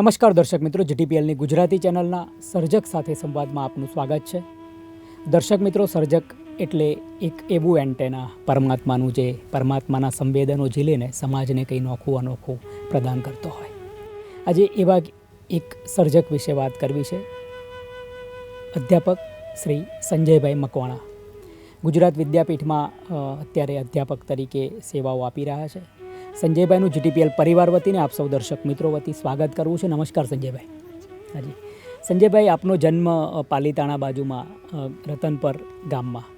નમસ્કાર દર્શક મિત્રો, જીટીપીએલની ગુજરાતી ચેનલના સર્જક સાથે સંવાદમાં આપનું સ્વાગત છે. દર્શક મિત્રો, સર્જક એટલે એક એવું એન્ટેના, પરમાત્માનું જે પરમાત્માના સંવેદનો ઝીલીને સમાજને કંઈ નોખું અનોખું પ્રદાન કરતો હોય. આજે એવા એક સર્જક વિશે વાત કરવી છે. અધ્યાપક શ્રી સંજયભાઈ મકવાણા. ગુજરાત વિદ્યાપીઠમાં અત્યારે અધ્યાપક તરીકે સેવાઓ આપી રહ્યા છે. સંજયભાઈનું જીટીપીએલ પરિવાર વતીને આપ સૌ દર્શક મિત્રો વતી સ્વાગત કરવું છે. નમસ્કાર સંજયભાઈ. હાજી. સંજયભાઈ આપનો જન્મ પાલીતાણા બાજુમાં રતનપર ગામમાં.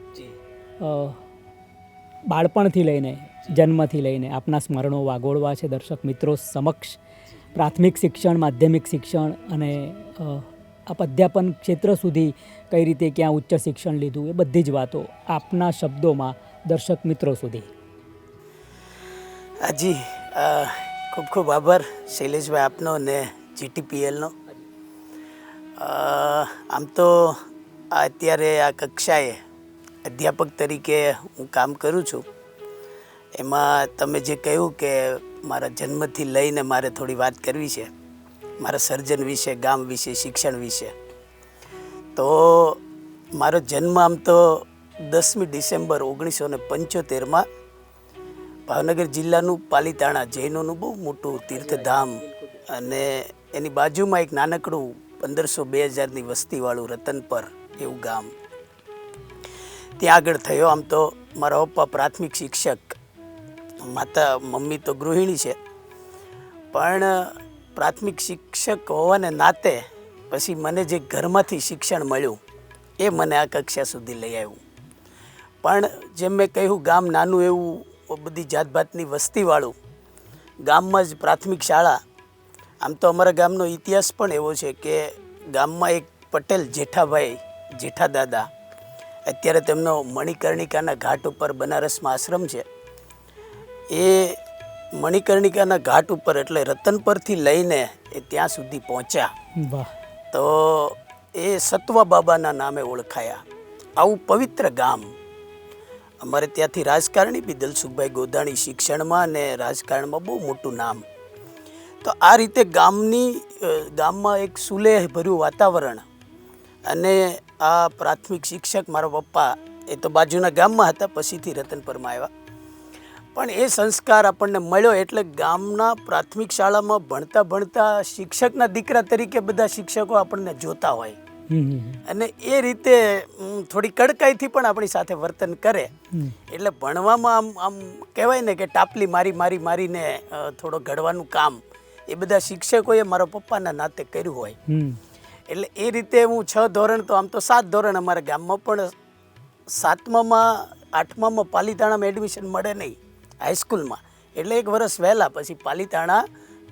બાળપણથી લઈને જન્મથી લઈને આપના સ્મરણો વાગોળવા છે દર્શક મિત્રો સમક્ષ. પ્રાથમિક શિક્ષણ માધ્યમિક શિક્ષણ અને આપ અધ્યાપન ક્ષેત્ર સુધી કઈ રીતે ક્યાં ઉચ્ચ શિક્ષણ લીધું એ બધી જ વાતો આપના શબ્દોમાં દર્શક મિત્રો સુધી. હાજી ખૂબ ખૂબ આભાર શૈલેષભાઈ આપનો ને જીટીપીએલનો. આમ તો અત્યારે આ કક્ષાએ અધ્યાપક તરીકે હું કામ કરું છું. એમાં તમે જે કહ્યું કે મારા જન્મથી લઈને મારે થોડી વાત કરવી છે, મારા સર્જન વિશે, ગામ વિશે, શિક્ષણ વિશે. તો મારો જન્મ આમ તો દસમી ડિસેમ્બર ઓગણીસો ને પંચોતેરમાં ભાવનગર જિલ્લાનું પાલીતાણા જૈનોનું બહુ મોટું તીર્થધામ અને એની બાજુમાં એક નાનકડું પંદરસો બે હજારની વસ્તીવાળું રતનપર એવું ગામ. ત્યાં આગળ થયો આમ તો મારા પપ્પા પ્રાથમિક શિક્ષક, માતા મમ્મી તો ગૃહિણી છે. પણ પ્રાથમિક શિક્ષક હોવાને નાતે પછી મને જે ઘરમાંથી શિક્ષણ મળ્યું એ મને આ કક્ષા સુધી લઈ આવ્યું. પણ જેમ મેં કહ્યું, ગામ નાનું એવું બધી જાતભાતની વસ્તીવાળું. ગામમાં જ પ્રાથમિક શાળા. આમ તો અમારા ગામનો ઇતિહાસ પણ એવો છે કે ગામમાં એક પટેલ જેઠાભાઈ જેઠાદાદા. અત્યારે તેમનો મણિકર્ણિકાના ઘાટ ઉપર બનારસમાં આશ્રમ છે. એ મણિકર્ણિકાના ઘાટ ઉપર એટલે રતનપરથી લઈને એ ત્યાં સુધી પહોંચ્યા. તો એ સત્વા બાબાના નામે ઓળખાયા. આવું પવિત્ર ગામ. અમારે ત્યાંથી રાજકારણી બી દલસુખભાઈ ગોદાણી શિક્ષણમાં અને રાજકારણમાં બહુ મોટું નામ. તો આ રીતે ગામની ગામમાં એક સુલેહ ભર્યું વાતાવરણ અને આ પ્રાથમિક શિક્ષક મારા પપ્પા એ તો બાજુના ગામમાં હતા, પછીથી રતનપરમાં આવ્યા. પણ એ સંસ્કાર આપણને મળ્યો એટલે ગામના પ્રાથમિક શાળામાં ભણતા ભણતા શિક્ષકના દીકરા તરીકે બધા શિક્ષકો આપણને જોતા હોય. અને એ રીતે થોડી કડકાઈથી પણ આપણી સાથે વર્તન કરે. એટલે ભણવામાં આમ આમ કહેવાય ને કે ટાપલી મારી મારી મારીને થોડો ઘડવાનું કામ એ બધા શિક્ષકોએ મારા પપ્પાના નાતે કર્યું હોય. એટલે એ રીતે હું છ ધોરણ તો આમ તો સાત ધોરણ અમારા ગામમાં પણ સાતમામાં આઠમામાં પાલીતાણામાં એડમિશન મળે નહીં હાઈસ્કૂલમાં એટલે એક વર્ષ વહેલા પછી પાલીતાણા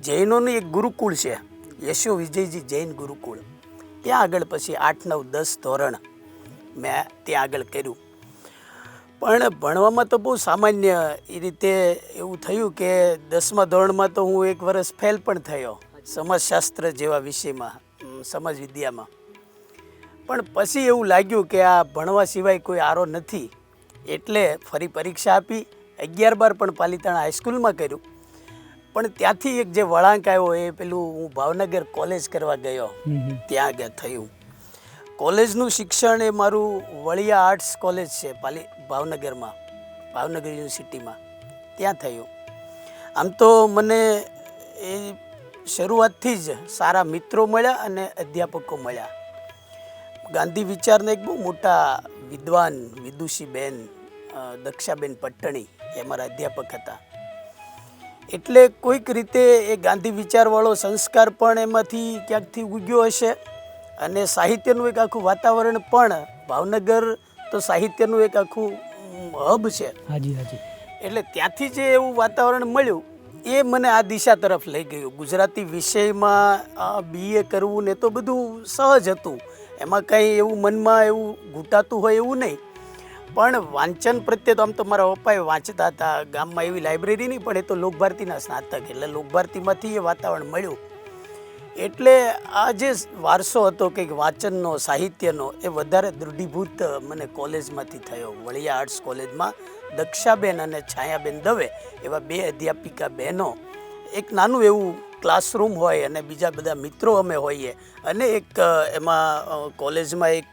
જૈનોનું એક ગુરુકુળ છે યશો વિજયજી જૈન ગુરુકુળ. ત્યાં આગળ પછી આઠ, નવ, દસ ધોરણ મેં ત્યાં આગળ કર્યું. પણ ભણવામાં તો બહુ સામાન્ય એ રીતે એવું થયું કે દસમા ધોરણમાં તો હું એક વર્ષ ફેલ પણ થયો સમાજશાસ્ત્ર જેવા વિષયમાં સમાજ વિદ્યામાં. પણ પછી એવું લાગ્યું કે આ ભણવા સિવાય કોઈ આરો નથી. એટલે ફરી પરીક્ષા આપી, અગિયાર બાર પણ પાલિતાણા હાઈસ્કૂલમાં કર્યું. પણ ત્યાંથી એક જે વળાંક આવ્યો એ પેલું હું ભાવનગર કોલેજ કરવા ગયો. ત્યાં આગળ થયું. કોલેજનું શિક્ષણ એ મારું વળિયા આર્ટ્સ કોલેજ છે પાલી ભાવનગરમાં ભાવનગર યુનિવર્સિટીમાં. ત્યાં થયું. આમ તો મને એ શરૂઆતથી જ સારા મિત્રો મળ્યા અને અધ્યાપકો મળ્યા. ગાંધી વિચારના એક બહુ મોટા વિદ્વાન વિદુષી બેન દક્ષાબેન પટ્ટણી એ મારા અધ્યાપક હતા. એટલે કોઈક રીતે એ ગાંધી વિચારવાળો સંસ્કાર પણ એમાંથી ક્યાંકથી ઉગ્યો હશે? અને સાહિત્યનું એક આખું વાતાવરણ પણ ભાવનગર તો સાહિત્યનું એક આખું હબ છે. હાજી હાજી. એટલે ત્યાંથી જે એવું વાતાવરણ મળ્યું એ મને આ દિશા તરફ લઈ ગયું. ગુજરાતી વિષયમાં બીએ કરવું ને તો બધું સહજ હતું. એમાં કંઈ એવું મનમાં એવું ઘૂંટાતું હોય એવું નહીં. પણ વાંચન પ્રત્યે તો આમ તો મારા પપ્પાએ વાંચતા હતા. ગામમાં એવી લાઇબ્રેરી નહીં, પણ એ તો લોકભારતીના સ્નાતક, એટલે લોકભારતીમાંથી એ વાતાવરણ મળ્યું. એટલે આ જે વારસો હતો કે વાંચનનો, સાહિત્યનો, એ વધારે દૃઢીભૂત મને કોલેજમાંથી થયો. વળિયા આર્ટ્સ કોલેજમાં દક્ષાબેન અને છાયાબેન દવે, એવા બે અધ્યાપિકા બહેનો. એક નાનું એવું ક્લાસરૂમ હોય અને બીજા બધા મિત્રો અમે હોઈએ. અને એક એમાં કોલેજમાં એક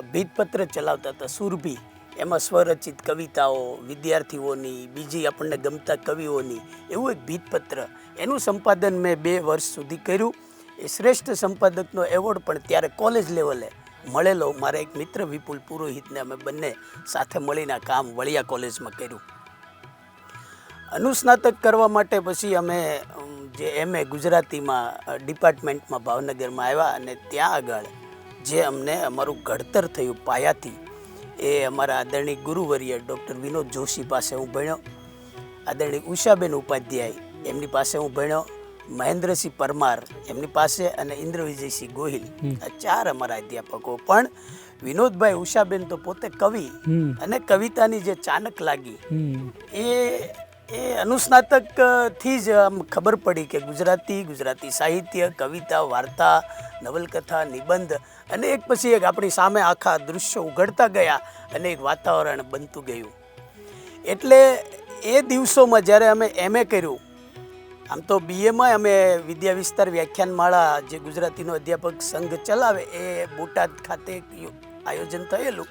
ભીતપત્ર ચલાવતા હતા, સુરભી. એમાં સ્વરચિત કવિતાઓ, વિદ્યાર્થીઓની, બીજી આપણને ગમતા કવિઓની, એવું એક ભીતપત્ર. એનું સંપાદન મેં બે વર્ષ સુધી કર્યું. એ શ્રેષ્ઠ સંપાદકનો એવોર્ડ પણ ત્યારે કોલેજ લેવલે મળેલો. મારા એક મિત્ર વિપુલ પુરોહિતને અમે બંને સાથે મળીને કામ વળિયા કોલેજમાં કર્યું. અનુસ્નાતક કરવા માટે પછી અમે જે એમએ ગુજરાતીમાં ડિપાર્ટમેન્ટમાં ભાવનગરમાં આવ્યા અને ત્યાં આગળ જે અમને અમારું ઘડતર થયું પાયાથી એ અમારા આદરણીય ગુરુવર્ય ડૉક્ટર વિનોદ જોશી પાસે હું ભણ્યો. આદરણીય ઉષાબેન ઉપાધ્યાય એમની પાસે હું ભણ્યો. મહેન્દ્રસિંહ પરમાર એમની પાસે અને ઇન્દ્ર વિજયસિંહ ગોહિલ આ ચાર અમારા અધ્યાપકો. પણ વિનોદભાઈ ઉષાબેન તો પોતે કવિ અને કવિતાની જે ચાનક લાગી એ એ અનુસ્નાતકથી જ આમ ખબર પડી કે ગુજરાતી ગુજરાતી સાહિત્ય, કવિતા, વાર્તા, નવલકથા, નિબંધ અને એક પછી એક આપણી સામે આખા દૃશ્યો ઉઘડતા ગયા અને એક વાતાવરણ બનતું ગયું. એટલે એ દિવસોમાં જ્યારે અમે એમએ કર્યું, આમ તો બીએમાં અમે વિદ્યા વિસ્તાર વ્યાખ્યાનમાળા જે ગુજરાતીનો અધ્યાપક સંઘ ચલાવે એ બોટાદ ખાતે આયોજન થયેલું.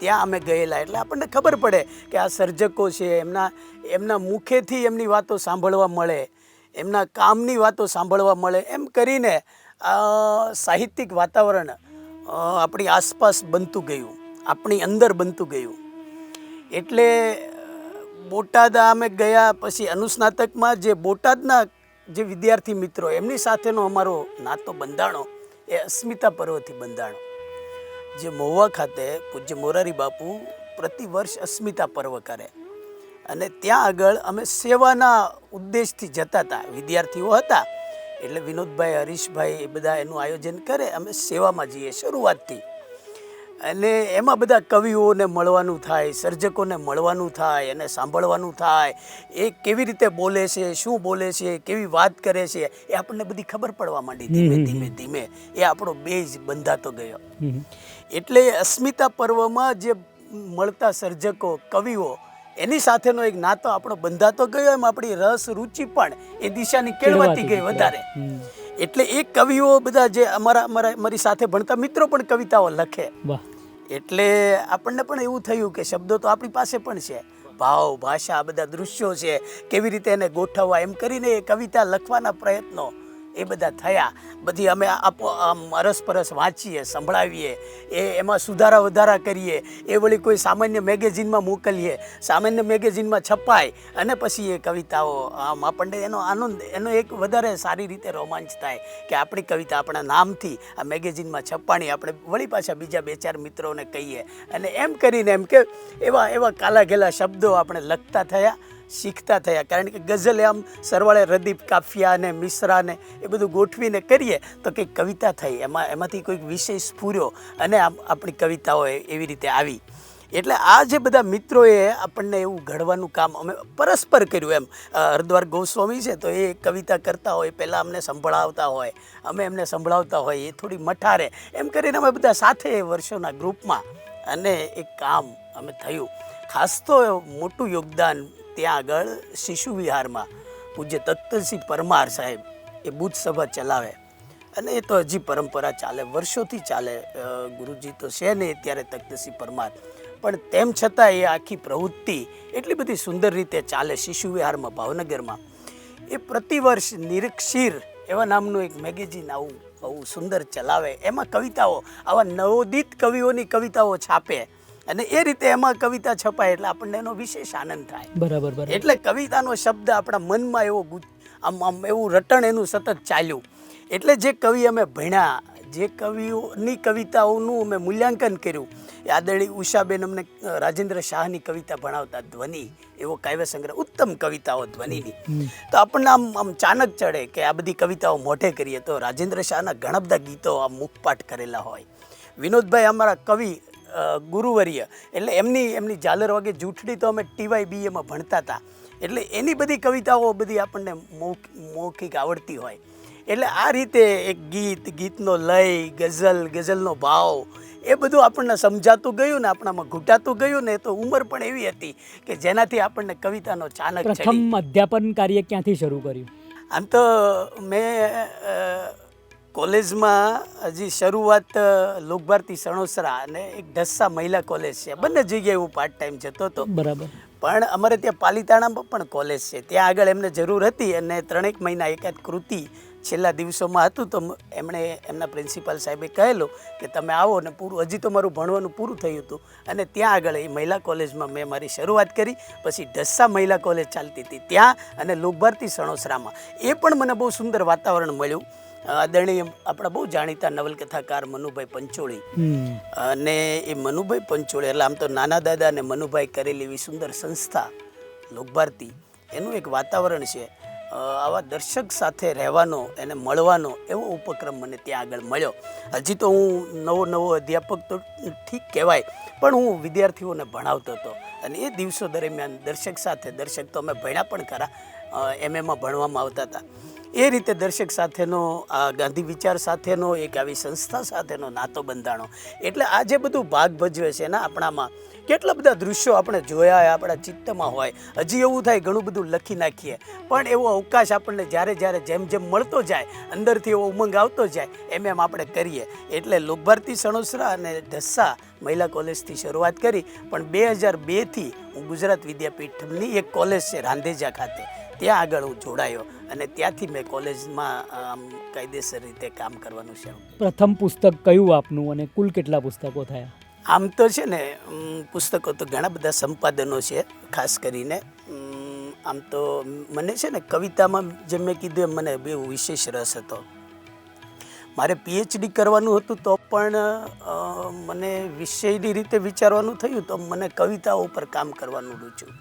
ત્યાં અમે ગયેલા. એટલે આપણને ખબર પડે કે આ સર્જકો છે, એમના એમના મુખેથી એમની વાતો સાંભળવા મળે, એમના કામની વાતો સાંભળવા મળે. એમ કરીને સાહિત્યિક વાતાવરણ આપણી આસપાસ બનતું ગયું. આપણી અંદર બનતું ગયું. એટલે બોટાદ અમે ગયા પછી અનુસ્નાતકમાં જે બોટાદના જે વિદ્યાર્થી મિત્રો, એમની સાથેનો અમારો નાતો બંધાણો, એ અસ્મિતા પર્વથી બંધાણો. જે મહુવા ખાતે પૂજ્ય મોરારી બાપુ પ્રતિ વર્ષ અસ્મિતા પર્વ કરે. અને ત્યાં આગળ અમે સેવાના ઉદ્દેશથી જતા હતા. વિદ્યાર્થીઓ હતા. એટલે વિનોદભાઈ હરીશભાઈ એ બધા એનું આયોજન કરે. અમે સેવામાં જઈએ શરૂઆતથી. અને એમાં બધા કવિઓને મળવાનું થાય સર્જકોને મળવાનું થાય અને સાંભળવાનું થાય. એ કેવી રીતે બોલે છે શું બોલે છે કેવી વાત કરે છે એ આપણને બધી ખબર પડવા માંડી ધીમે ધીમે ધીમે. એ આપણો બેઝ બંધાતો ગયો. એટલે અસ્મિતા પર્વમાં જે મળતા સર્જકો કવિઓ એની સાથેનો એક નાતો આપણો બંધાતો ગયો. એમ આપણી રસ રુચિ પણ એ દિશાની કેળવાતી ગઈ વધારે. એટલે એ કવિઓ બધા જે અમારા અમારા મારી સાથે ભણતા મિત્રો પણ કવિતાઓ લખે. એટલે આપણને પણ એવું થયું કે શબ્દો તો આપણી પાસે પણ છે. ભાવ ભાષા બધા દૃશ્યો છે. કેવી રીતે એને ગોઠવવા? એમ કરીને એ કવિતા લખવાના પ્રયત્નો એ બધા થયા. બધી અમે અરસપરસ વાંચીએ, સંભળાવીએ. એ એમાં સુધારા વધારા કરીએ. એ વળી કોઈ સામાન્ય મેગેઝિનમાં મોકલીએ. સામાન્ય મેગેઝિનમાં છપાય. અને પછી એ કવિતાઓ આમ આપણને એનો આનંદ, એનો એક વધારે સારી રીતે રોમાંચ થાય કે આપણી કવિતા આપણા નામથી આ મેગેઝિનમાં છપાણી આપણે વળી પાછા બીજા બે ચાર મિત્રોને કહીએ. અને એમ કરીને એમ કે એવા એવા કાલા ઘેલા શબ્દો આપણે લખતા થયા. શીખતા થયા. કારણ કે ગઝલ આમ સરવાળે રદીપ કાફિયા ને મિશ્રા ને એ બધું ગોઠવીને કરીએ તો કંઈક કવિતા થઈ. એમાં, એમાંથી કોઈક વિષય સ્ફૂર્યો અને આપણી કવિતાઓ એવી રીતે આવી. એટલે આ જે બધા મિત્રોએ આપણને એવું ઘડવાનું કામ અમે પરસ્પર કર્યું એમ. હરદ્વાર ગોસ્વામી છે તો એ કવિતા કરતા હોય, પહેલાં અમને સંભળાવતા હોય, અમે એમને સંભળાવતા હોય, એ થોડી મઠારે. એમ કરીને અમે બધા સાથે વર્ષોના ગ્રુપમાં અને એ કામ અમે થયું. ખાસ તો મોટું યોગદાન ત્યાં આગળ શિશુ વિહારમાં પૂજ્ય તખ્તસિંહ પરમાર સાહેબ એ બુદ્ધ સભા ચલાવે. અને એ તો હજી પરંપરા ચાલે, વર્ષોથી ચાલે. ગુરુજી તો છે ને અત્યારે તખ્તસિંહ પરમાર. પણ તેમ છતાં એ આખી પ્રવૃત્તિ એટલી બધી સુંદર રીતે ચાલે શિશુ વિહારમાં, ભાવનગરમાં. એ પ્રતિવર્ષ નિરક્ષીર એવા નામનું એક મેગેઝિન આવું આવું સુંદર ચલાવે. એમાં કવિતાઓ, આવા નવોદિત કવિઓની કવિતાઓ છાપે. અને એ રીતે એમાં કવિતા છપાય એટલે આપણને એનો વિશેષ આનંદ થાય. બરાબર બરાબર. એટલે કવિતાનો શબ્દ આપણા મનમાં એવો આમ આમ એવું રટણ એનું સતત ચાલ્યું. એટલે જે કવિ અમે ભણ્યા જે કવિઓની કવિતાઓનું અમે મૂલ્યાંકન કર્યું યાદળી આદરણી ઉષાબેન અમને રાજેન્દ્ર શાહની કવિતા ભણાવતા ધ્વનિ એવો કાવ્ય સંગ્રહ ઉત્તમ કવિતાઓ ધ્વનિની. તો આપણને આમ આમ ચાનક ચડે કે આ બધી કવિતાઓ મોઢે કરીએ તો રાજેન્દ્ર શાહના ઘણા બધા ગીતો આમ મુખપાઠ કરેલા હોય. વિનોદભાઈ અમારા કવિ ગુરુવર્ય. એટલે એમની એમની ઝાલર વાગે જૂઠડી તો અમે ટીવાય બીએમાં ભણતા હતા. એટલે એની બધી કવિતાઓ બધી આપણને મૌખ મૌખિક આવડતી હોય. એટલે આ રીતે એક ગીત ગીતનો લય ગઝલ ગઝલનો ભાવ એ બધું આપણને સમજાતું ગયું ને આપણામાં ઘૂંટાતું ગયું ને તો ઉંમર પણ એવી હતી કે જેનાથી આપણને કવિતાનો ચાનક પ્રથમ અધ્યાપન કાર્ય ક્યાંથી શરૂ કર્યું? આમ તો મેં કોલેજમાં હજી શરૂઆત લોકભારતી સણોસરા અને એક ઢસ્સા મહિલા કોલેજ છે. બંને જગ્યાએ હું પાર્ટ ટાઈમ જતો હતો. બરાબર. પણ અમારે ત્યાં પાલીતાણામાં પણ કોલેજ છે. ત્યાં આગળ એમને જરૂર હતી અને ત્રણેક મહિના એકાદ કૃતિ છેલ્લા દિવસોમાં હતું. તો એમણે એમના પ્રિન્સિપાલ સાહેબે કહેલું કે તમે આવો ને પૂરું હજી તો મારું ભણવાનું પૂરું થયું હતું. અને ત્યાં આગળ એ મહિલા કોલેજમાં મેં મારી શરૂઆત કરી. પછી ઢસ્સા મહિલા કોલેજ ચાલતી હતી ત્યાં અને લોકભારતી સણોસરામાં એ પણ મને બહુ સુંદર વાતાવરણ મળ્યું. આદરણીય આપણા બહુ જાણીતા નવલકથાકાર મનુભાઈ પંચોળી. અને એ મનુભાઈ પંચોળી એટલે આમ તો નાના દાદા અને મનુભાઈ કરેલી એવી સુંદર સંસ્થા લોકભારતી એનું એક વાતાવરણ છે. આવા દર્શક સાથે રહેવાનો એને મળવાનો એવો ઉપક્રમ મને ત્યાં આગળ મળ્યો. હજી તો હું નવો નવો અધ્યાપક તો ઠીક કહેવાય પણ હું વિદ્યાર્થીઓને ભણાવતો હતો. અને એ દિવસો દરમિયાન દર્શક સાથે દર્શક તો અમે ભણ્યા પણ ખરા એમ એમાં ભણવામાં આવતા હતા. એ રીતે દર્શક સાથેનો, આ ગાંધી વિચાર સાથેનો, એક આવી સંસ્થા સાથેનો નાતો બંધાણો. એટલે આ જે બધું ભાગ ભજવે છે ને આપણામાં કેટલા બધા દૃશ્યો આપણે જોયા હોય, આપણા ચિત્તમાં હોય. હજી એવું થાય ઘણું બધું લખી નાખીએ. પણ એવો અવકાશ આપણને જ્યારે જ્યારે જેમ જેમ મળતો જાય, અંદરથી એવો ઉમંગ આવતો જાય, એમ એમ આપણે કરીએ. એટલે લોકભારતી સણોસરા અને ઢસ્સા મહિલા કોલેજથી શરૂઆત કરી. પણ બે હજાર બેથી હું ગુજરાત વિદ્યાપીઠની એક કોલેજ છે, રાંધેજા ખાતે. ત્યાં આગળ હું જોડાયો અને ત્યાંથી મેં કોલેજમાં આમ કાયદેસર રીતે કામ કરવાનું શરૂ પ્રથમ પુસ્તક કયું આપનું અને કુલ કેટલા પુસ્તકો થયા? આમ તો છે ને પુસ્તકો તો ઘણા બધા સંપાદનો છે ખાસ કરીને. આમ તો મને છે ને કવિતામાં જેમ મેં કીધું એમ મને બહુ વિશેષ રસ હતો. મારે પીએચડી કરવાનું હતું તો પણ મને વિષયની રીતે વિચારવાનું થયું તો મને કવિતાઓ ઉપર કામ કરવાનું રૂચ્યું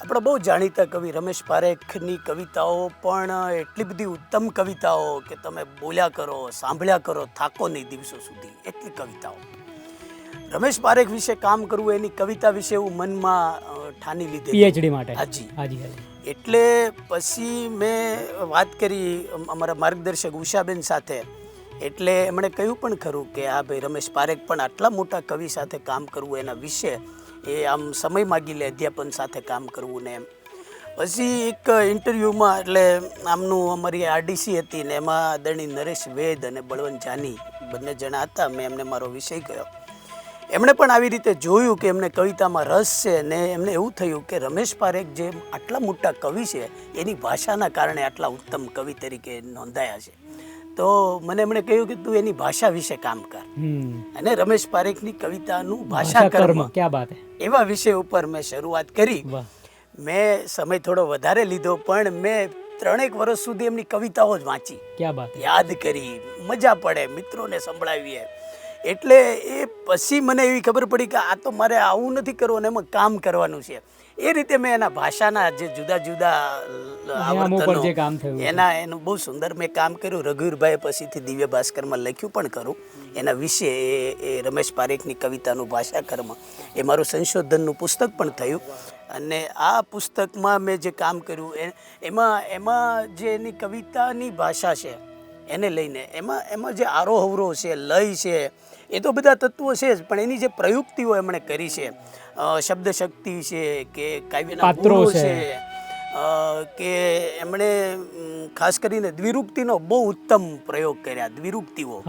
આપણા બહુ જાણીતા કવિ રમેશ પારેખની કવિતાઓ પણ એટલી બધી ઉત્તમ કવિતાઓ કે તમે બોલ્યા કરો સાંભળ્યા કરો થાકો નહીં દિવસો સુધી એટલી કવિતાઓ. રમેશ પારેખ વિશે કામ કરવું એની કવિતા વિશે હું મનમાં ઠાની લીધી પીએચડી માટે. હાજી. હાજી હાજી. એટલે પછી મેં વાત કરી અમારા માર્ગદર્શક ઉષાબેન સાથે. એટલે એમણે કહ્યું પણ ખરું કે હા ભાઈ રમેશ પારેખ પણ આટલા મોટા કવિ સાથે કામ કરવું એના વિશે એ આમ સમય માગી લે અધ્યાપન સાથે કામ કરવું ને એમ. પછી એક ઇન્ટરવ્યૂમાં, એટલે આમનું અમારી આરડીસી હતી ને એમાં દણી નરેશ વેદ અને બળવંત જાની બંને જણા હતા, મેં એમને મારો વિષય કહ્યો એમણે પણ આવી રીતે જોયું કે એમને કવિતામાં રસ છે ને એમને એવું થયું કે રમેશ પારેખ જે આટલા મોટા કવિ છે, એની ભાષાના કારણે આટલા ઉત્તમ કવિ તરીકે નોંધાયા છે. તો મને એમણે કહ્યું કે તું એની ભાષા વિશે કામ કર. અને રમેશ પારેખની કવિતાનું ભાષા કર્મ ક્યાં બાત એવા વિષય ઉપર મેં શરૂઆત કરી. મેં સમય થોડો વધારે લીધો પણ મેં ત્રણેક વર્ષ સુધી એમની કવિતાઓ જ વાંચી. ક્યાં બાત યાદ કરી મજા પડે મિત્રોને સંભળાવીએ. એટલે એ પછી મને એવી ખબર પડી કે આ તો મારે આવું નથી કરવું અને એમાં કામ કરવાનું છે. એ રીતે મેં એના ભાષાના જે જુદા જુદા આવર્તનો. એના એનું બહુ સુંદર મેં કામ કર્યું. રઘુરભાઈ પછીથી દિવ્ય ભાસ્કરમાં લખ્યું પણ કરું એના વિશે એ એ રમેશ પારેખની કવિતાનું ભાષા કર્મ એ મારું સંશોધનનું પુસ્તક પણ થયું. અને આ પુસ્તકમાં મેં જે કામ કર્યું એ એમાં એમાં જે એની કવિતાની ભાષા છે એને લઈને એમાં એમાં જે આરોહવરો છે લય છે એ તો બધા તત્વો છે જ પણ એની જે પ્રયુક્તિઓ એમણે કરી છે શબ્દશક્તિ શબ્દ શક્તિ છે કે કાવ્યના પાત્રો છે. કે એમણે ખાસ કરીને દ્વિરૂક્તિનો બહુ ઉત્તમ પ્રયોગ કર્યા દ્વિરૂક્તિઓ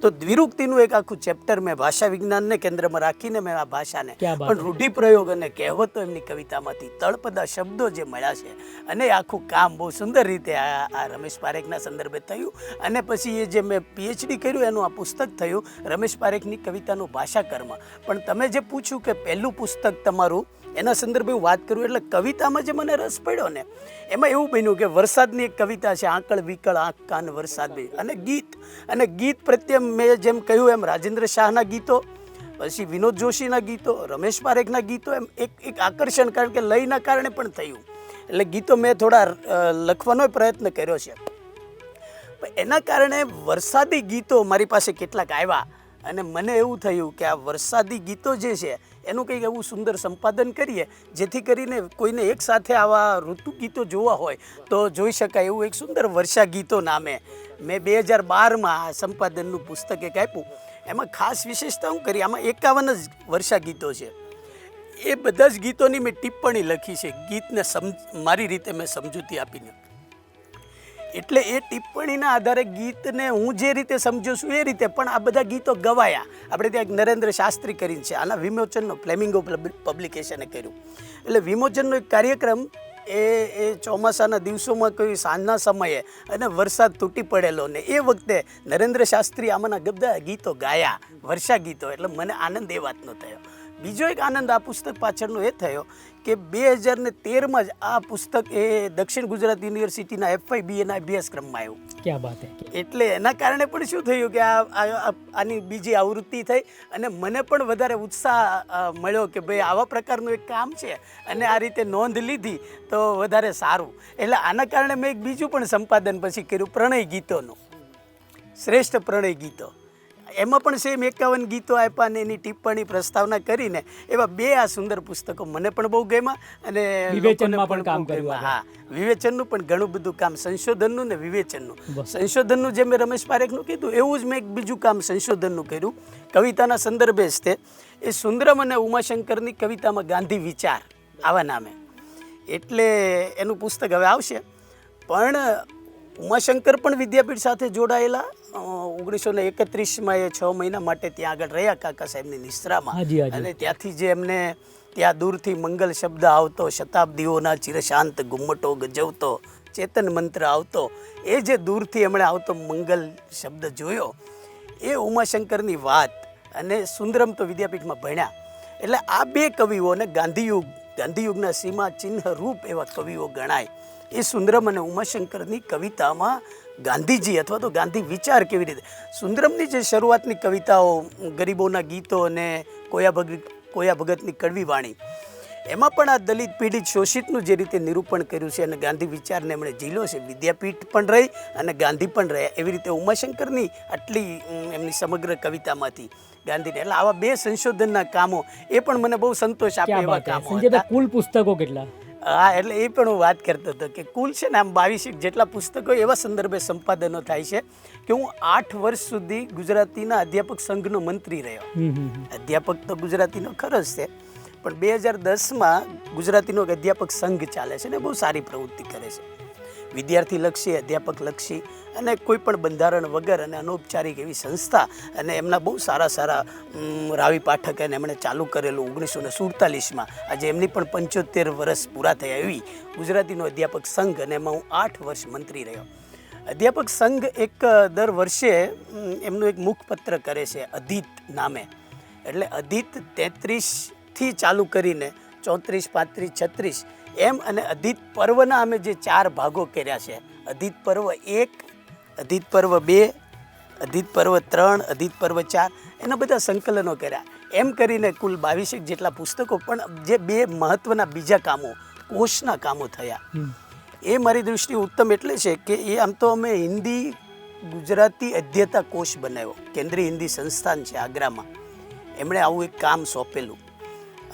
તો દ્વિરૂક્તિનું એક આખું ચેપ્ટર મેં ભાષા વિજ્ઞાનને કેન્દ્રમાં રાખીને મેં આ ભાષાને. પણ રૂઢિપ્રયોગ અને કહેવતો એમની કવિતામાંથી તળપદા શબ્દો જે મળ્યા છે અને આખું કામ બહુ સુંદર રીતે આ આ રમેશ પારેખના સંદર્ભે થયું. અને પછી એ જે મેં પીએચડી કર્યું એનું આ પુસ્તક થયું રમેશ પારેખની કવિતાનું ભાષા કર્મ પણ તમે જે પૂછ્યું કે પહેલું પુસ્તક તમારું એના સંદર્ભે હું વાત કરું એટલે કવિતામાં જે મને રસ પડ્યો ને, એમાં એવું બન્યું કે વરસાદની એક કવિતા છે, આંકળ વિકળ આંખ કાન વરસાદ અને ગીત અને ગીત પ્રત્યે મેં જેમ કહ્યું એમ રાજેન્દ્ર શાહના ગીતો, પછી વિનોદ જોશીના ગીતો, રમેશ પારેખના ગીતો, એમ એક એક આકર્ષણ કારણ કે લયના કારણે પણ થયું. એટલે ગીતો મેં થોડા લખવાનો પ્રયત્ન કર્યો છે. એના કારણે વરસાદી ગીતો મારી પાસે કેટલાક આવ્યા અને મને એવું થયું કે આ વરસાદી ગીતો જે છે એનું કંઈક એવું સુંદર સંપાદન કરીએ, જેથી કરીને કોઈને એકસાથે આવા ઋતુ ગીતો જોવા હોય, તો જોઈ શકાય એવું એક સુંદર વર્ષા ગીતો નામે. મેં બે હજાર બારમાં આ સંપાદનનું પુસ્તક એક આપ્યું. એમાં ખાસ વિશેષતા હું કરી, આમાં એકાવન જ વર્ષા ગીતો છે. એ બધા જ ગીતોની મેં ટિપ્પણી લખી છે. ગીતને સમ, મારી રીતે મેં સમજૂતી આપીને. એટલે એ ટિપ્પણીના આધારે ગીતને હું જે રીતે સમજુ છું એ રીતે, પણ આ બધા ગીતો ગવાયા. આપણે ત્યાં એક નરેન્દ્ર શાસ્ત્રી કરીને છે. આના વિમોચનનો ફ્લેમિંગો પબ્લિકેશને કર્યું. એટલે વિમોચનનો એક કાર્યક્રમ એ એ ચોમાસાના દિવસોમાં કોઈ સાંજના સમયે અને વરસાદ તૂટી પડેલો ને એ વખતે નરેન્દ્ર શાસ્ત્રી આમાંના બધા ગીતો ગાયા. વર્ષા ગીતો. એટલે મને આનંદ એ વાતનો થયો. બીજો એક આનંદ આ પુસ્તક પાછળનો એ થયો કે બે હજાર ને તેરમાં જ આ પુસ્તક એ દક્ષિણ ગુજરાત યુનિવર્સિટીના એફઆઈ બીએના અભ્યાસક્રમમાં આવ્યું. ક્યાં બાત એટલે એના કારણે પણ શું થયું કે આ- આની બીજી આવૃત્તિ થઈ અને મને પણ વધારે ઉત્સાહ મળ્યો કે ભાઈ આવા પ્રકારનું એક કામ છે અને આ રીતે નોંધ લીધી તો વધારે સારું. એટલે આના કારણે મેં એક બીજું પણ સંપાદન પછી કર્યું પ્રણય ગીતોનું. શ્રેષ્ઠ પ્રણય ગીતો. એમાં પણ સેમ એકાવન ગીતો આપ્યા અને એની ટિપ્પણી પ્રસ્તાવના કરીને એવા બે આ સુંદર પુસ્તકો મને પણ બહુ ગમ્યા અને વિવેચનમાં પણ કામ કર્યું હા વિવેચનનું પણ ઘણું બધું કામ સંશોધનનું ને વિવેચનનું. સંશોધનનું જે મેં રમેશ પારેખનું કીધું એવું જ મેં એક બીજું કામ સંશોધનનું કર્યું. કવિતાના સંદર્ભે જ તે. એ સુંદરમ અને ઉમાશંકરની કવિતામાં ગાંધી વિચાર આવા નામે. એટલે એનું પુસ્તક હવે આવશે. પણ ઉમાશંકર પણ વિદ્યાપીઠ સાથે જોડાયેલા. ઓગણીસો ને એકત્રીસમાં એ છ મહિના માટે ત્યાં આગળ રહ્યા કાકા સાહેબની નિશ્રામાં. અને ત્યાંથી જે એમને ત્યાં દૂરથી મંગલ શબ્દ આવતો શતાબ્દીઓના ચિરશાંત ગુમ્મટો ગજવતો ચેતન મંત્ર આવતો એ જે દૂરથી એમણે આવતો મંગલ શબ્દ જોયો એ ઉમાશંકરની વાત અને સુંદરમ તો વિદ્યાપીઠમાં ભણ્યા. એટલે આ બે કવિઓને ગાંધીયુગ ગાંધીયુગના સીમા ચિહ્ન રૂપ એવા કવિઓ ગણાય. એ સુંદરમ અને ઉમાશંકરની કવિતામાં ગાંધીજી અથવા તો ગાંધી વિચાર કેવી રીતે? સુંદરમની જે શરૂઆતની કવિતાઓ ગરીબોના ગીતો અને કોયા ભગત કોયા ભગતની કડવી વાણી એમાં પણ આ દલિત પીડિત શોષિતનું જે રીતે નિરૂપણ કર્યું છે અને ગાંધી વિચારને એમણે ઝીલો છે વિદ્યાપીઠ પણ રહી અને ગાંધી પણ રહ્યા. એવી રીતે ઉમાશંકરની આટલી એમની સમગ્ર કવિતામાંથી ગાંધીને એટલે આવા બે સંશોધનના કામો એ પણ મને બહુ સંતોષ આપે એવા કામો કુલ પુસ્તકો કેટલા? હા એટલે એ પણ હું વાત કરતો હતો કે કુલ છે ને આમ બાવીસ જેટલા પુસ્તકો એવા સંદર્ભે સંપાદનો થાય છે કે હું આઠ વર્ષ સુધી ગુજરાતીના અધ્યાપક સંઘનો મંત્રી રહ્યો. અધ્યાપક તો ગુજરાતીનો ખરો જ છે પણ બે હજાર દસમાં ગુજરાતીનો અધ્યાપક સંઘ ચાલે છે ને બહુ સારી પ્રવૃત્તિ કરે છે વિદ્યાર્થી લક્ષી, અધ્યાપક લક્ષી અને કોઈ પણ બંધારણ વગર અને અનૌપચારિક એવી સંસ્થા અને એમના બહુ સારા સારા રાવી પાઠક અને એમણે ચાલુ કરેલું ઓગણીસો ને સુડતાલીસમાં. આજે એમની પણ પંચોતેર વર્ષ પૂરા થયા એવી ગુજરાતીનો અધ્યાપક સંઘ અને એમાં હું આઠ વર્ષ મંત્રી રહ્યો. અધ્યાપક સંઘ એક દર વર્ષે એમનું એક મુખપત્ર કરે છે, અધિત નામે. એટલે અધિત તેત્રીસથી ચાલુ કરીને ચોત્રીસ, પાંત્રીસ, છત્રીસ એમ અને અધિત પર્વના અમે જે ચાર ભાગો કર્યા છે. અધિત પર્વ એક અધિત પર્વ બે અધિત પર્વ ત્રણ અધિત પર્વ ચાર એના બધા સંકલનો કર્યા. એમ કરીને કુલ બાવીસેક જેટલા પુસ્તકો પણ જે બે મહત્ત્વના બીજા કામો કોષના કામો થયા. એ મારી દૃષ્ટિ ઉત્તમ એટલે છે કે એ આમ તો અમે હિન્દી ગુજરાતી અધ્યતા કોષ બનાવ્યો. કેન્દ્રીય હિન્દી સંસ્થાન છે આગ્રામાં. એમણે આવું એક કામ સોંપેલું.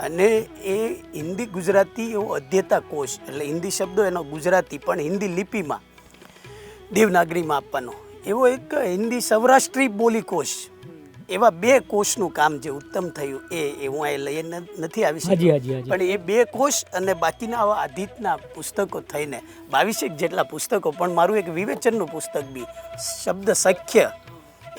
અને એ હિન્દી ગુજરાતી એવો અધ્યતા કોષ એટલે હિન્દી શબ્દો એનો ગુજરાતી પણ હિન્દી લિપિમાં દેવનાગરીમાં આપવાનો એવો એક હિન્દી સૌરાષ્ટ્રી બોલી કોષ એવા બે કોષનું કામ જે ઉત્તમ થયું એ એ હું અહીં લઈને નથી આવી હાજી. પણ એ બે કોષ અને બાકીના આવા આધિતના પુસ્તકો થઈને બાવીસેક જેટલા પુસ્તકો પણ મારું એક વિવેચનનું પુસ્તક બી શબ્દ સખ્ય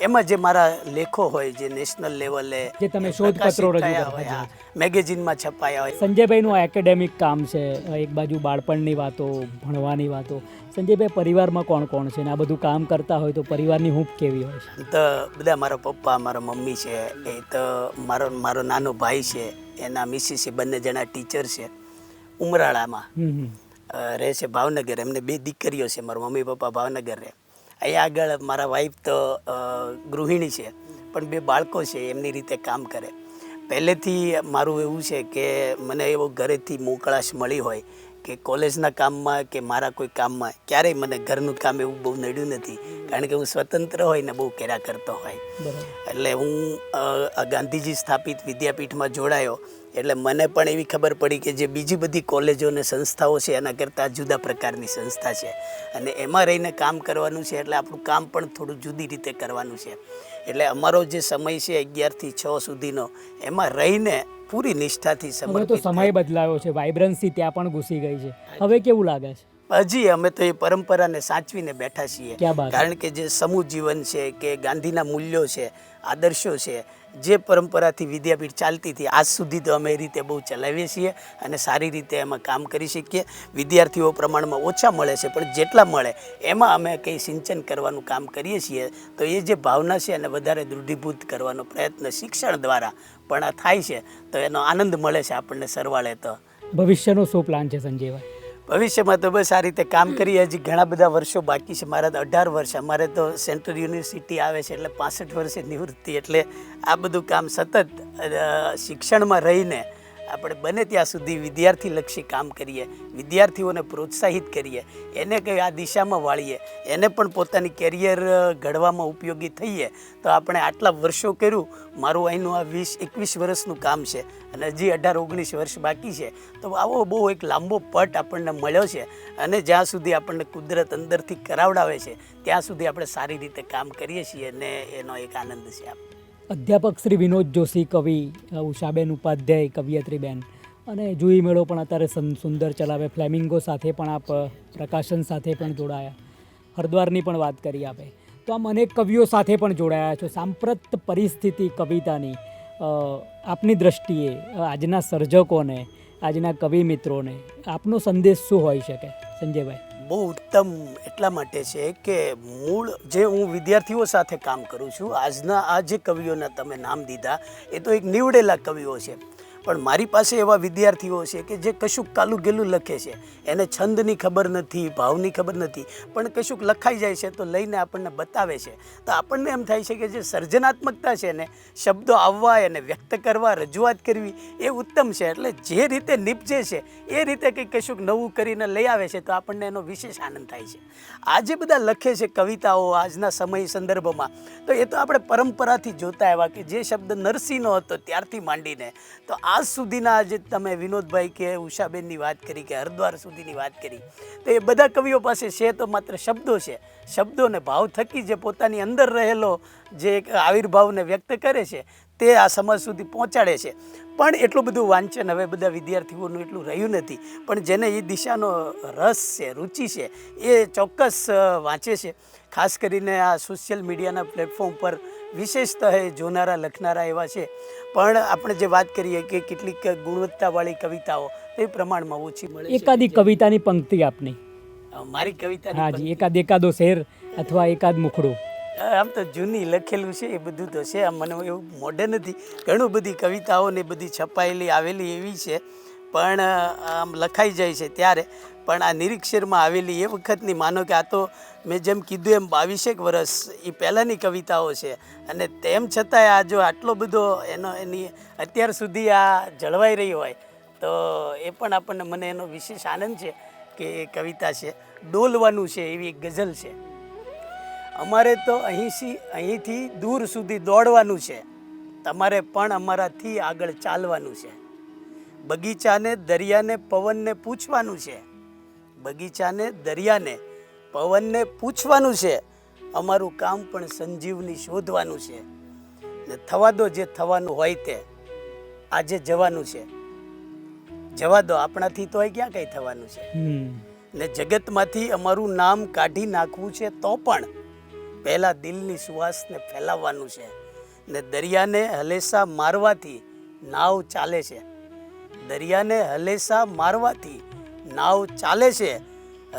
એમાં જે મારા લેખો હોય જે નેશનલ લેવલે જે તમે શોધપત્રો રજૂ હોય, મેગેઝિનમાં છપાયા હોય. સંજયભાઈનું આ એકેડેમિક કામ છે એક બાજુ બાળપણની વાતો ભણવાની વાતો. સંજયભાઈ પરિવારમાં કોણ કોણ છે? ને આ બધું કામ કરતા હોય તો પરિવારની હૂંફ કેવી હોય છે? તો બધા મારા પપ્પા મારા મમ્મી છે એ તો મારો મારો નાનો ભાઈ છે એના મિસિસ છે બંને જણા ટીચર છે ઉમરાળામાં. રહે છે ભાવનગર. એમને બે દીકરીઓ છે મારા મમ્મી પપ્પા ભાવનગર રહે. અહીંયા આગળ મારા વાઈફ તો ગૃહિણી છે પણ બે બાળકો છે એમની રીતે કામ કરે. પહેલેથી મારું એવું છે કે મને એવો ઘરેથી મોકળાશ મળી હોય કે કોલેજના કામમાં કે મારા કોઈ કામમાં ક્યારેય મને ઘરનું કામ એવું બહુ નડ્યું નથી કારણ કે હું સ્વતંત્ર હોય ને બહુ કર્યા કરતો હોય. એટલે હું ગાંધીજી સ્થાપિત વિદ્યાપીઠમાં જોડાયો એટલે મને પણ એવી ખબર પડી કે જે બીજી બધી કોલેજો અને સંસ્થાઓ છે એના કરતાં જુદા પ્રકારની સંસ્થા છે. અને એમાં રહીને કામ કરવાનું છે એટલે આપણું કામ પણ થોડું જુદી રીતે કરવાનું છે. એટલે અમારો જે સમય છે અગિયારથી છ સુધીનો એમાં રહીને પૂરી નિષ્ઠાથી સમર્પિત સમય બદલાયો છે વાઇબ્રન્સી ત્યાં પણ ઘૂસી ગઈ છે. હવે કેવું લાગે છે? હજી અમે તો એ પરંપરાને સાચવીને બેઠા છીએ. કારણ કે જે સમૂહ જીવન છે કે ગાંધીના મૂલ્યો છે આદર્શો છે જે પરંપરાથી વિદ્યાપીઠ ચાલતી હતી આજ સુધી તો અમે એ રીતે બહુ ચલાવીએ છીએ અને સારી રીતે એમાં કામ કરી શકીએ. વિદ્યાર્થીઓ પ્રમાણમાં ઓછા મળે છે પણ જેટલા મળે એમાં અમે કંઈ સિંચન કરવાનું કામ કરીએ છીએ તો એ જે ભાવના છે એને વધારે દૃઢીભૂત કરવાનો પ્રયત્ન શિક્ષણ દ્વારા પણ આ થાય છે તો એનો આનંદ મળે છે આપણને સરવાળે તો. ભવિષ્યનો શું પ્લાન છે સંજયભાઈ? ભવિષ્યમાં તો બસ આ રીતે કામ કરીએ. હજી ઘણા બધા વર્ષો બાકી છે. મારા તો અઢાર વર્ષ. અમારે તો સેન્ટ્રલ યુનિવર્સિટી આવે છે એટલે પાસઠ વર્ષે નિવૃત્તિ. એટલે આ બધું કામ સતત શિક્ષણમાં રહીને આપણે બને ત્યાં સુધી વિદ્યાર્થીલક્ષી કામ કરીએ, વિદ્યાર્થીઓને પ્રોત્સાહિત કરીએ, એને કંઈ આ દિશામાં વાળીએ, એને પણ પોતાની કેરિયર ઘડવામાં ઉપયોગી થઈએ, તો આપણે આટલા વર્ષો કર્યું, મારું અહીંનું આ વીસ, એકવીસ વર્ષનું કામ છે અને હજી અઢાર, ઓગણીસ વર્ષ બાકી છે, તો આવો બહુ એક લાંબો પટ આપણને મળ્યો છે અને જ્યાં સુધી આપણને કુદરત અંદરથી કરાવડાવે છે, ત્યાં સુધી આપણે સારી રીતે કામ કરીએ છીએ અને એનો એક આનંદ છે આપ અધ્યાપક શ્રી વિનોદ જોશી, કવિ ઉષાબેન ઉપાધ્યાય, કવિયત્રીબેન અને જુઈ મેળો પણ અત્યારે સુંદર ચલાવે. ફ્લેમિંગો સાથે પણ આપ પ્રકાશન સાથે પણ જોડાયા. હરદ્વારની પણ વાત કરી આપે. તો આમ અનેક કવિઓ સાથે પણ જોડાયા છો. સાંપ્રત પરિસ્થિતિ કવિતાની આપની દ્રષ્ટિએ આજના સર્જકોને, આજના કવિ મિત્રોને આપનો સંદેશ શું હોઈ શકે? સંજયભાઈ. બહુ ઉત્તમ એટલા માટે છે કે મૂળ જે હું વિદ્યાર્થીઓ સાથે કામ કરું છું, આજના આ જે કવિઓના તમે નામ દીધા, એ તો એક નીવડેલા કવિઓ છે. પણ મારી પાસે એવા વિદ્યાર્થીઓ છે કે જે કશુંક કાલું ગેલું લખે છે. એને છંદની ખબર નથી, ભાવની ખબર નથી, પણ કશુંક લખાઈ જાય છે તો લઈને આપણને બતાવે છે. તો આપણને એમ થાય છે કે જે સર્જનાત્મકતા છે ને, શબ્દો આવવા એને વ્યક્ત કરવા, રજૂઆત કરવી, એ ઉત્તમ છે. એટલે જે રીતે નિપજે છે, એ રીતે કંઈક કશુંક નવું કરીને લઈ આવે છે તો આપણને એનો વિશેષ આનંદ થાય છે. આ જે બધા લખે છે કવિતાઓ આજના સમય સંદર્ભમાં, તો એ તો આપણે પરંપરાથી જોતા આવ્યા કે જે શબ્દ નરસિંહનો હતો ત્યારથી માંડીને, તો આજ સુધીના જે તમે વિનોદભાઈ કે ઉષાબેનની વાત કરી કે હરદ્વાર સુધીની વાત કરી, તો એ બધા કવિઓ પાસે છે તો માત્ર શબ્દો છે. શબ્દોને ભાવ થકી જે પોતાની અંદર રહેલો જે એક આવિર્ભાવને વ્યક્ત કરે છે, તે આ સમાજ સુધી પહોંચાડે છે. પણ એટલું બધું વાંચન હવે બધા વિદ્યાર્થીઓનું એટલું રહ્યું નથી. પણ જેને એ દિશાનો રસ છે, રુચિ છે, એ ચોક્કસ વાંચે છે. ખાસ કરીને આ સોશિયલ મીડિયાના પ્લેટફોર્મ પર વિશેષતઃ જોનારા લખનારા એવા છે. પણ આપણે જે વાત કરીએ કે કેટલીક ગુણવત્તાવાળી કવિતાઓ તે પ્રમાણમાં ઓછી મળે એકાદી કવિતાની પંક્તિ આપની. મારી કવિતા હાજી એકાદ એકાદો શેર અથવા એકાદ મુખડું. આમ તો જૂની લખેલું છે એ બધું તો છે આમ મને એવું મોડે નથી. ઘણું બધી કવિતાઓ ને બધી છપાયેલી આવેલી એવી છે. પણ આમ લખાઈ જાય છે ત્યારે. પણ આ નિરીક્ષરમાં આવેલી એ વખતની માનો કે આ તો મેં જેમ કીધું એમ બાવીસેક વર્ષ એ પહેલાંની કવિતાઓ છે. અને તેમ છતાંય આ જો આટલો બધો એનો, એની અત્યાર સુધી આ જળવાઈ રહી હોય, તો એ પણ આપણને મને એનો વિશેષ આનંદ છે કે એ કવિતા છે. ડોલવાનું છે એવી એક ગઝલ છે. અમારે તો અહીંથી અહીંથી દૂર સુધી દોડવાનું છે. તમારે પણ અમારાથી આગળ ચાલવાનું છે. બગીચાને દરિયાને પવનને પૂછવાનું છે. બગીચાને દરિયાને પવનને પૂછવાનું છે. અમારું કામ પણ સંજીવની શોધવાનું છે. ને થવા દો જે થવાનું હોય તે. આજે જવાનું છે. જવા દો આપણાથી તો ક્યાં કંઈ થવાનું છે? ને જગતમાંથી અમારું નામ કાઢી નાખવું છે તો પણ પહેલાં દિલની સુવાસને ફેલાવવાનું છે. ને દરિયાને હલેસા મારવાથી નાવ ચાલે છે. દરિયાને હલેસા મારવાથી નાવ ચાલે છે.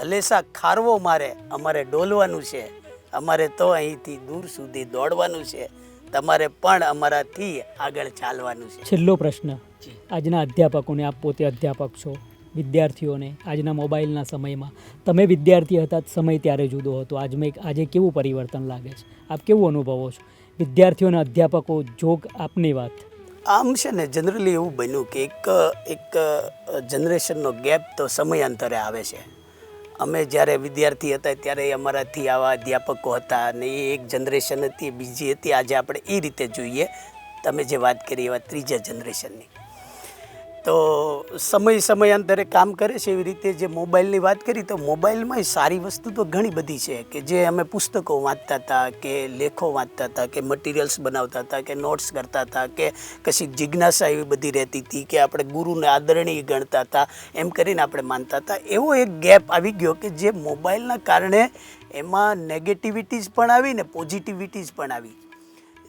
હલેસા ખારવો મારે અમારે ડોલવાનું છે. અમારે તો અહીંથી દૂર સુધી દોડવાનું છે. તમારે પણ અમારાથી આગળ ચાલવાનું છે. છેલ્લો પ્રશ્ન. આજના અધ્યાપકોને આપ પોતે અધ્યાપક છો વિદ્યાર્થીઓને. આજના મોબાઈલના સમયમાં તમે વિદ્યાર્થી હતા સમય ત્યારે જુદો હતો. આજમાં આજે કેવું પરિવર્તન લાગે છે? આપ કેવું અનુભવો છો? વિદ્યાર્થીઓના અધ્યાપકો જોગ આપની વાત. આમ છે ને જનરલી એવું બન્યું કે એક એક જનરેશનનો ગેપ તો સમયાંતરે આવે છે. અમે જ્યારે વિદ્યાર્થી હતા ત્યારે અમારાથી આવા અધ્યાપકો હતા અને એ એક જનરેશન હતી, બીજી હતી. આજે આપણે એ રીતે જોઈએ. તમે જે વાત કરી એવા ત્રીજા જનરેશનની તો સમય સમયાંતરે કામ કરે છે એવી રીતે જે મોબાઈલની વાત કરી, તો મોબાઈલમાં સારી વસ્તુ તો ઘણી બધી છે કે જે અમે પુસ્તકો વાંચતા હતા કે લેખો વાંચતા હતા કે મટીરિયલ્સ બનાવતા હતા કે નોટ્સ કરતા હતા કે કશી જિજ્ઞાસા એવી બધી રહેતી હતી કે આપણે ગુરુને આદરણીય ગણતા હતા, એમ કરીને આપણે માનતા હતા. એવો એક ગેપ આવી ગયો કે જે મોબાઈલના કારણે એમાં નેગેટિવિટીઝ પણ આવી ને પોઝિટિવિટીઝ પણ આવી.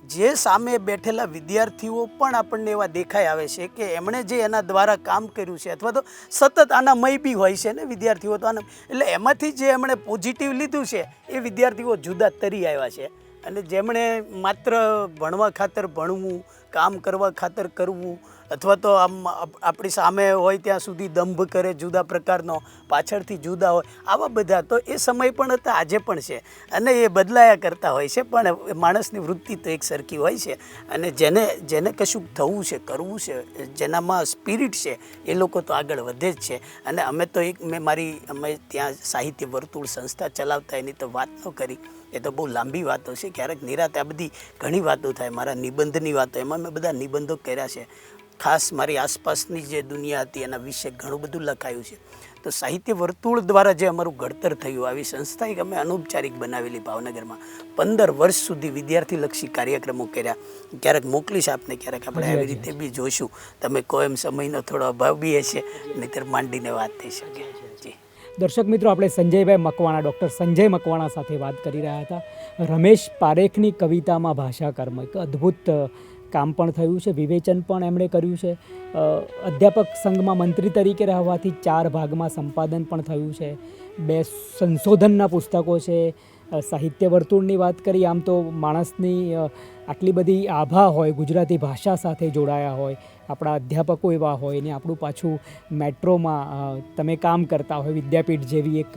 જે સામે બેઠેલા વિદ્યાર્થીઓ પણ આપણને એવા દેખાઈ આવે છે કે એમણે જે એના દ્વારા કામ કર્યું છે અથવા તો સતત આના મય બી હોય છે ને વિદ્યાર્થીઓ તો આના એટલે એમાંથી જે એમણે પોઝિટિવ લીધું છે એ વિદ્યાર્થીઓ જુદા તરી આવ્યા છે. અને જેમણે માત્ર ભણવા ખાતર ભણવું, કામ કરવા ખાતર કરવું અથવા તો આમ આપણી સામે હોય ત્યાં સુધી દંભ કરે, જુદા પ્રકારનો પાછળથી જુદા હોય, આવા બધા તો એ સમય પણ હતા, આજે પણ છે. અને એ બદલાયા કરતા હોય છે, પણ માણસની વૃત્તિ તો એક સરખી હોય છે. અને જેને જેને કશુંક થવું છે, કરવું છે, જેનામાં સ્પિરિટ છે, એ લોકો તો આગળ વધે જ છે. અને અમે તો એક, મેં મારી, અમે ત્યાં સાહિત્ય વર્તુળ સંસ્થા ચલાવતા, એની તો વાત ન કરી. એ તો બહુ લાંબી વાતો છે, ક્યારેક નિરાતે આ બધી ઘણી વાતો થાય, મારા નિબંધની વાતો, એમાં મેં બધા નિબંધો કર્યા છે. ખાસ મારી આસપાસની જે દુનિયા હતી એના વિશે ઘણું બધું લખાયું છે. તો સાહિત્ય વર્તુળ દ્વારા જે અમારું ઘડતર થયું આવી સંસ્થા એક અમે અનૌપચારિક બનાવેલી ભાવનગરમાં પંદર વર્ષ સુધી વિદ્યાર્થીલક્ષી કાર્યક્રમો કર્યા. ક્યારેક મોકલીશ આપને ક્યારેક આપણે આવી રીતે બી જોઈશું તમે કોઈ એમ સમયનો થોડો અભાવ બી હશે નહીતર માંડીને વાત થઈ શકે. દર્શક મિત્રો આપણે સંજયભાઈ મકવાણા ડૉક્ટર સંજય મકવાણા સાથે વાત કરી રહ્યા હતા. રમેશ પારેખની કવિતામાં ભાષા કર્મ એક અદ્ભુત કામ પણ થયું છે, વિવેચન પણ એમણે કર્યું છે. અધ્યાપક સંઘમાં મંત્રી તરીકે રહેવાથી ચાર ભાગમાં સંપાદન પણ થયું છે. બે સંશોધનના પુસ્તકો છે. સાહિત્ય વર્તુળની વાત કરી, આમ તો માણસની આટલી બધી આભા હોય, ગુજરાતી ભાષા સાથે જોડાયા હોય, આપણા અધ્યાપકો એવા હોય ને આપણું પાછું મેટ્રોમાં તમે કામ કરતા હોય, વિદ્યાપીઠ જેવી એક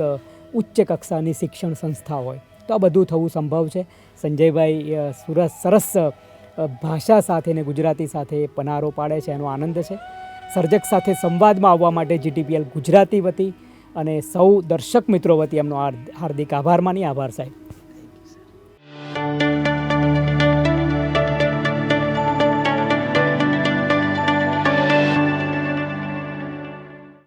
ઉચ્ચ કક્ષાની શિક્ષણ સંસ્થા હોય. તો આ બધું થવું સંભવ છે. સંજયભાઈ સુરત સરસ ભાષા સાથે ને ગુજરાતી સાથે પનારો પાડે છે, એનો આનંદ છે. સર્જક સાથે સંવાદમાં આવવા માટે જીટીપીએલ ગુજરાતી વતી અને સૌ દર્શક મિત્રો વતી એમનો હાર્દિક આભાર માની. આભાર સાહેબ.